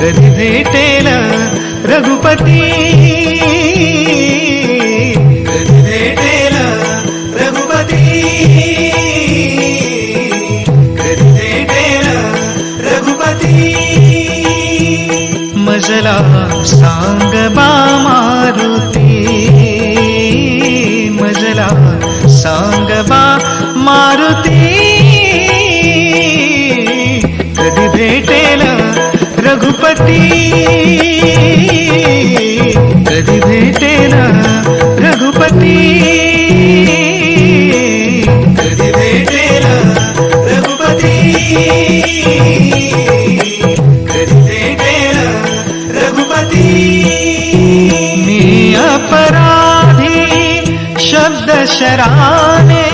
గదిదేటేల రఘుపతి. గదిదేటేల రఘుపతి. గదిదేటేల రఘుపతి. మజలా సాంగమా మారుతి. మజలా సాంగమా మారుతి. వేటేల రఘుపతి? గది వేటేల రఘుపతి? గది వేటేల రఘుపతి? గది వేటేల రఘుపతి? నీ అపరాధి శబ్ద శరానే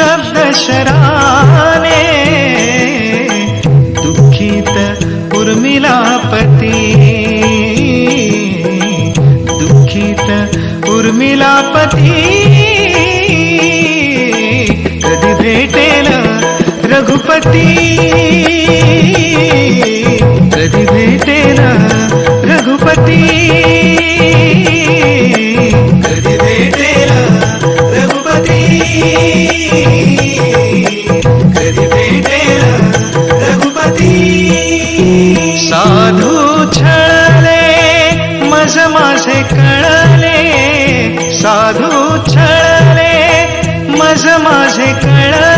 शब्द शराने दुःखित उर्मिलापती दुःखित उर्मिलापती कधी भेटेल रघुपती कधी भेटेल रघुपती कधी भेटेल साधू छळले मज माझे कळले. साधू छळले मज माझे कळले.